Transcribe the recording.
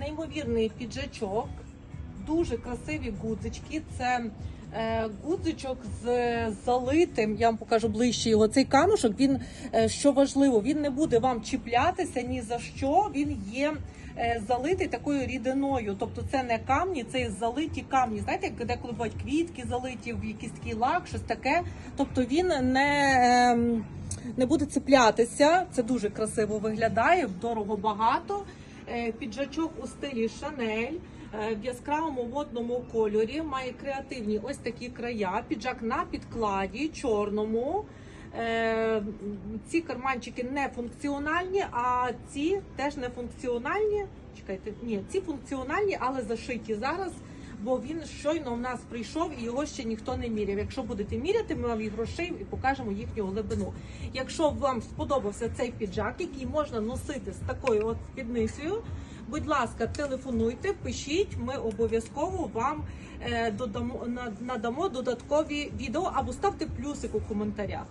неймовірний піджачок, дуже красиві гудзички. Це е, гудзичок з залитим. Я вам покажу ближче його. Цей камушок. Він е, що важливо, він не буде вам чіплятися ні за що. Він є. е, Залитий такою рідиною, тобто це не камні, це залиті камні. Знаєте, як деколи бувають квітки залиті в якийсь такий лак, щось таке. Тобто він не, ем, не буде цеплятися. Це дуже красиво виглядає, дорого багато. Е, Піджачок у стилі Шанель е, в яскравому водному кольорі, має креативні ось такі края. Піджак на підкладі, чорному. Е, Ці карманчики не функціональні, а ці теж не функціональні. Чекайте, ні, ці функціональні, але зашиті зараз. Бо він щойно в нас прийшов і його ще ніхто не міряв. Якщо будете міряти, ми вам їх грошей і покажемо їхню глибину. Якщо вам сподобався цей піджак, який можна носити з такою от спідницею, будь ласка, телефонуйте, пишіть. Ми обов'язково вам е, додамо надамо додаткові відео або ставте плюсик у коментарях.